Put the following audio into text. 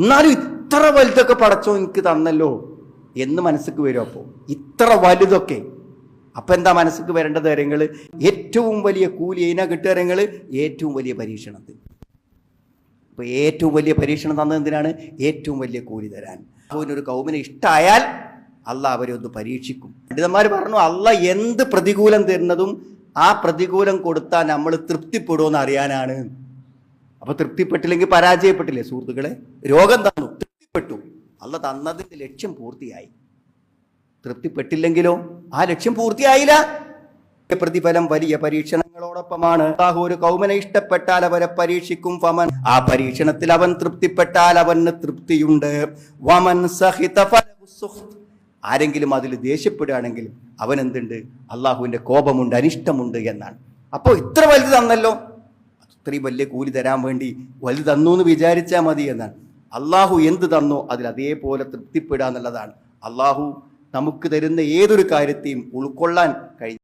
എന്നാലും ഇത്ര വലുതൊക്കെ പടച്ചോ എനിക്ക് തന്നല്ലോ എന്ന് മനസ്സിക്ക് വരും അപ്പോൾ ഇത്ര വലുതൊക്കെ. അപ്പം എന്താ മനസ്സിക്ക് വരേണ്ടത് കാര്യങ്ങൾ ഏറ്റവും വലിയ കൂലി അതിനാ കിട്ടുക കാര്യങ്ങൾ ഏറ്റവും വലിയ പരീക്ഷണത്തിൽ അപ്പോൾ ഏറ്റവും വലിയ പരീക്ഷണം തന്നത് എന്തിനാണ്? ഏറ്റവും വലിയ കൂലി തരാൻ. ഒരു കൗമിനെ ഇഷ്ടമായാൽ അല്ല അവരെ ഒന്ന് പരീക്ഷിക്കും. പണ്ഡിതന്മാർ പറഞ്ഞു അല്ല എന്ത് പ്രതികൂലം തരുന്നതും ആ പ്രതികൂലം കൊടുത്താൽ നമ്മൾ തൃപ്തിപ്പെടുമെന്ന് അറിയാനാണ്. അപ്പൊ തൃപ്തിപ്പെട്ടില്ലെങ്കിൽ പരാജയപ്പെട്ടില്ലേ സുഹൃത്തുക്കളെ? രോഗം തന്നു തൃപ്തിപ്പെട്ടു. അല്ല തന്നതിന്റെ ലക്ഷ്യം പൂർത്തിയായി. തൃപ്തിപ്പെട്ടില്ലെങ്കിലോ? ആ ലക്ഷ്യം പൂർത്തിയായില്ല. പ്രതിഫലം വലിയ പരീക്ഷണങ്ങളോടൊപ്പമാണ്. അള്ളാഹു ഒരു കൗമനെ ഇഷ്ടപ്പെട്ടാൽ അവരെ പരീക്ഷിക്കും ഫമൻ. ആ പരീക്ഷണത്തിൽ അവൻ തൃപ്തിപ്പെട്ടാൽ അവന് തൃപ്തിയുണ്ട്. വമൻ സഹിത. ആരെങ്കിലും അതിൽ ദേഷ്യപ്പെടുകയാണെങ്കിൽ അവൻ എന്തുണ്ട് അള്ളാഹുവിന്റെ കോപമുണ്ട് അനിഷ്ടമുണ്ട് എന്നാണ്. അപ്പോൾ ഇത്ര വലുത് തന്നല്ലോ. അത്രയും വലിയ കൂലി തരാൻ വേണ്ടി വലുത് തന്നു എന്ന് വിചാരിച്ചാൽ മതി എന്നാണ്. അള്ളാഹു എന്ത് തന്നോ അതിൽ അതേപോലെ തൃപ്തിപ്പെടുക എന്നുള്ളതാണ്. അള്ളാഹു നമുക്ക് തരുന്ന ഏതൊരു കാര്യത്തെയും ഉൾക്കൊള്ളാൻ കഴിഞ്ഞു